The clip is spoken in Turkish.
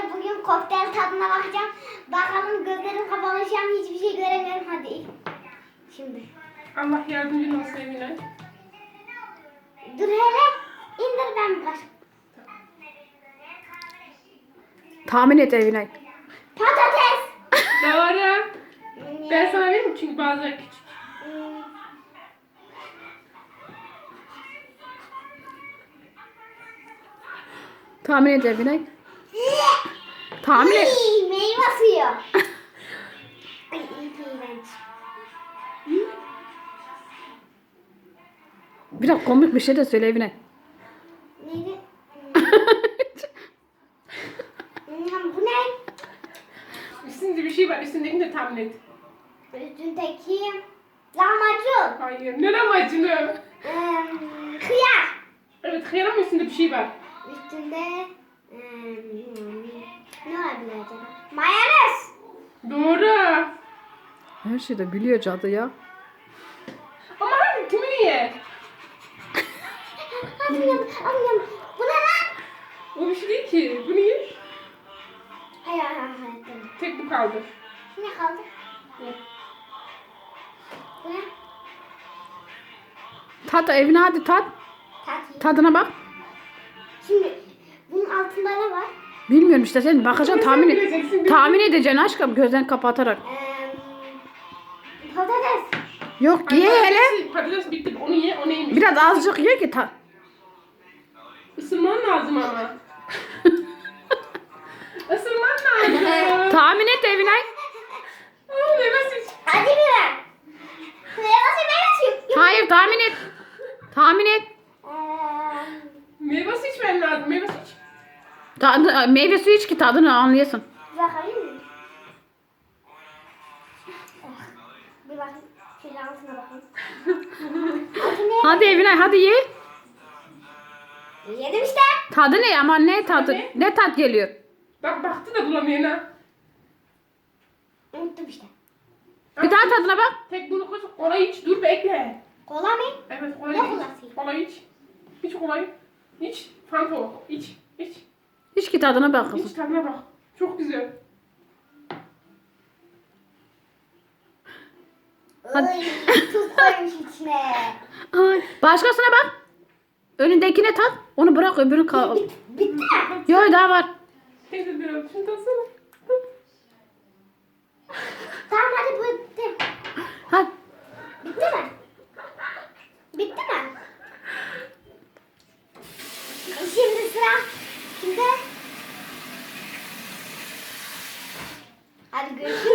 arkadaşlar bugün kokteyl tadına bakacağım. Bakalım gözlerim kapalı şu an hiçbir şey göremiyorum. Hadi. Şimdi. Allah yardımcın olsun Emine. Dur hele. İndir ben biraz. Tahmin et Evinay. Patates. Doğru. Ben sana vereyim mi? Çünkü bazıları küçük. Tahmin et Evinay. Tahmin et. Meyve suyu. Ay iğrenç. Biraz komik bir şey de söyle Evinay. Neydi? Hmm, Bu ne? Üstünde bir şey var. Üstündekini de tahmin et. Üstündeki lahmacun. Hayır. Ne amacını? Ee, kıyar. Evet hıyar ama üstünde bir şey var. Üstünde ee, ne olabilir acaba? Mayonez. Doğru. Her şeyi de biliyor cadı ya. Ama hangi kimi niye? Annem, annem. Bu ne lan? O bir şey değil ki. Bu niye? Hayır, hayır, hayır. tamam. Tek bu kaldı. Ne kaldı? Bu ne? Tat Evinay hadi tat. Tatil. Tadına bak. Şimdi bunun altında ne var? Bilmiyorum işte sen bakacaksın tahmin et. Tahmin edeceksin aşkım gözlerini kapatarak. Patates. Yok ye hele. patates- bitti. Onu ye. O neymiş? Biraz azıcık ye ki ta. Isırman lazım ama. Isırman lazım. Tahmin et Evinay. Aa, nefes iç. Acı biber. Meyve suyu, meyve suyu. Hayır tahmin et. Tahmin et. Meyve su içmen lazım. Meyve su iç. Tadı, meyve suyu iç ki tadını anlayasın. bakayım mı? Bir bakayım. Şöyle altına bakayım. Hadi Evinay hadi ye. Yedim işte. Tadı ne ama ne tadı? Ne? Ne tat geliyor? Bak baktı da bulamıyor ha. Unuttum işte. Bir daha tadına bak. Tek bunu koy. Kola iç. Dur bekle. Kola mı? Evet kola Ne iç. kolası? Kola iç. İç kolayı. İç. Fanta. İç. Hiç ki tadına bak İç kızım. tadına bak. Çok güzel. Hadi. Ay, koymuş içine. Ay. Başkasına bak. Önündekine tat. Onu bırak öbürünü kal. Bit- bitti? Yok daha var. Teyze biraz şunu tatsana. Yeah.